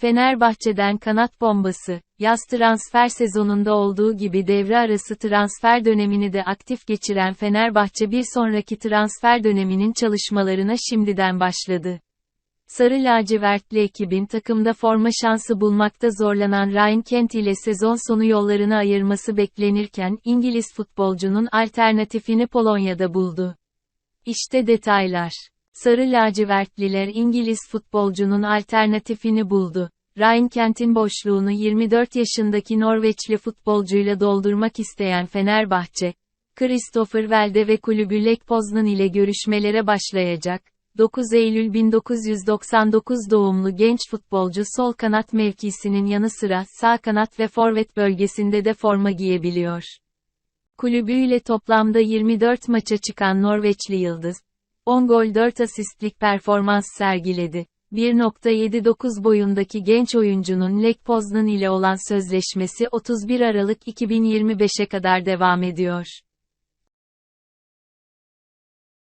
Fenerbahçe'den kanat bombası, yaz transfer sezonunda olduğu gibi devre arası transfer dönemini de aktif geçiren Fenerbahçe bir sonraki transfer döneminin çalışmalarına şimdiden başladı. Sarı lacivertli ekibin takımda forma şansı bulmakta zorlanan Ryan Kent ile sezon sonu yollarını ayırması beklenirken İngiliz futbolcunun alternatifini Polonya'da buldu. İşte detaylar. Sarı lacivertliler İngiliz futbolcunun alternatifini buldu. Ryan Kent'in boşluğunu 24 yaşındaki Norveçli futbolcuyla doldurmak isteyen Fenerbahçe, Christopher Welde ve kulübü Lech Poznan ile görüşmelere başlayacak. 9 Eylül 1999 doğumlu genç futbolcu sol kanat mevkisinin yanı sıra sağ kanat ve forvet bölgesinde de forma giyebiliyor. Kulübüyle toplamda 24 maça çıkan Norveçli Yıldız, 10 gol 4 asistlik performans sergiledi. 1.79 boyundaki genç oyuncunun Lech Poznan ile olan sözleşmesi 31 Aralık 2025'e kadar devam ediyor.